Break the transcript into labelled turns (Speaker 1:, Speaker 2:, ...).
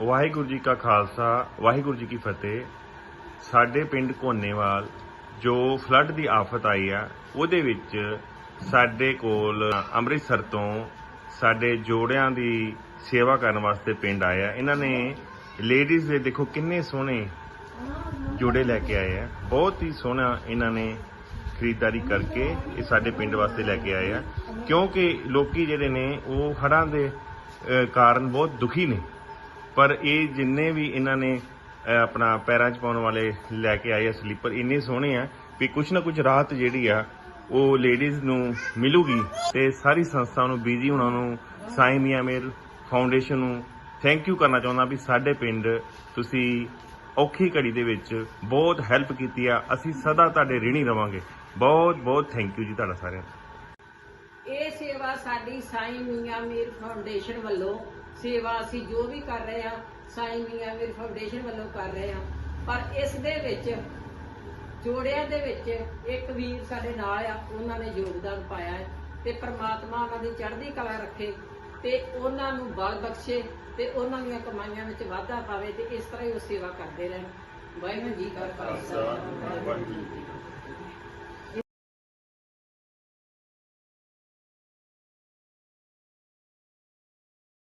Speaker 1: ਵਾਹਿਗੁਰੂ ਜੀ ਕਾ ਖਾਲਸਾ, ਵਾਹਿਗੁਰੂ ਜੀ ਕੀ ਫਤਿਹ। ਸਾਡੇ ਪਿੰਡ ਕੋਨੇਵਾਲ, ਜੋ ਫਲੱਡ ਦੀ ਆਫਤ ਆਈ ਆ, ਉਹਦੇ ਵਿੱਚ ਸਾਡੇ ਕੋਲ ਅੰਮ੍ਰਿਤਸਰ ਤੋਂ ਸਾਡੇ ਜੋੜਿਆਂ ਦੀ ਸੇਵਾ ਕਰਨ ਵਾਸਤੇ ਪਿੰਡ ਆਏ ਆ। ਇਹਨਾਂ ਨੇ ਲੇਡੀਜ਼ ਦੇ ਦੇਖੋ ਕਿੰਨੇ ਸੋਹਣੇ ਜੋੜੇ ਲੈ ਕੇ ਆਏ ਆ। ਬਹੁਤ ਹੀ ਸੋਹਣਾ ਇਹਨਾਂ ਨੇ ਖਰੀਦਦਾਰੀ ਕਰਕੇ ਇਹ ਸਾਡੇ ਪਿੰਡ ਵਾਸਤੇ ਲੈ ਕੇ ਆਏ ਆ। ਕਿਉਂਕਿ ਲੋਕੀ ਜਿਹੜੇ ਨੇ, ਉਹ ਹੜ੍ਹਾਂ ਦੇ ਕਾਰਨ ਬਹੁਤ ਦੁਖੀ ਨੇ। ਪਰ ਇਹ ਜਿੰਨੇ ਵੀ ਇਹਨਾਂ ਨੇ ਆਪਣਾ ਪੈਰਾਂ 'ਚ ਪਾਉਣ ਵਾਲੇ ਲੈ ਕੇ ਆਏ ਆ ਸਲੀਪਰ, ਇੰਨੇ ਸੋਹਣੇ ਆ ਵੀ ਕੁਛ ਨਾ ਕੁਛ ਰਾਹਤ ਜਿਹੜੀ ਆ, ਉਹ ਲੇਡੀਜ਼ ਨੂੰ ਮਿਲੂਗੀ ਤੇ ਸਾਰੀ ਸੰਸਥਾ ਨੂੰ ਬੀਜੀ ਉਹਨਾਂ ਨੂੰ, ਸਾਈ ਮੀਆਂ ਮੇਰ ਫਾਊਂਡੇਸ਼ਨ ਨੂੰ ਥੈਂਕ ਯੂ ਕਰਨਾ ਚਾਹੁੰਦਾ ਵੀ ਸਾਡੇ ਪਿੰਡ ਤੁਸੀਂ ਔਖੀ ਘੜੀ ਦੇ ਵਿੱਚ ਬਹੁਤ ਹੈਲਪ ਕੀਤੀ ਆ। ਅਸੀਂ ਸਦਾ ਤੁਹਾਡੇ ਰਿਣੀ ਰਵਾਂਗੇ। ਬਹੁਤ ਬਹੁਤ ਥੈਂਕ ਯੂ ਜੀ ਤੁਹਾਡਾ ਸਾਰਿਆਂ ਦਾ।
Speaker 2: ਇਹ ਸੇਵਾ ਸਾਡੀ ਸਾਈਂ ਮੀਆਂ ਮੀਰ ਫਾਊਂਡੇਸ਼ਨ ਵੱਲੋਂ ਸੇਵਾ ਅਸੀਂ ਜੋ ਵੀ ਕਰ ਰਹੇ ਹਾਂ ਸਾਈਂ ਮੀਆਂ ਮੀਰ ਫਾਊਂਡੇਸ਼ਨ ਵੱਲੋਂ ਕਰ ਰਹੇ ਹਾਂ। ਪਰ ਇਸ ਦੇ ਵਿੱਚ, ਜੋੜਿਆਂ ਦੇ ਵਿੱਚ ਇੱਕ ਵੀਰ ਸਾਡੇ ਨਾਲ ਆ, ਉਹਨਾਂ ਨੇ ਯੋਗਦਾਨ ਪਾਇਆ ਹੈ ਤੇ ਪ੍ਰਮਾਤਮਾ ਉਹਨਾਂ ਦੀ ਚੜ੍ਹਦੀ ਕਲਾ ਰੱਖੇ ਤੇ ਉਹਨਾਂ ਨੂੰ ਬਲ ਬਖਸ਼ੇ ਤੇ ਉਹਨਾਂ ਦੀਆਂ ਕਮਾਈਆਂ ਵਿੱਚ ਵਾਧਾ ਪਾਵੇ ਤੇ ਇਸ ਤਰ੍ਹਾਂ ਹੀ ਉਹ ਸੇਵਾ ਕਰਦੇ ਰਹਿਣ। ਵਾਹਿਗੁਰੂ ਜੀ ਕਾ ਖਾਲਸਾ। ਵਾਹਿਗੁਰੂ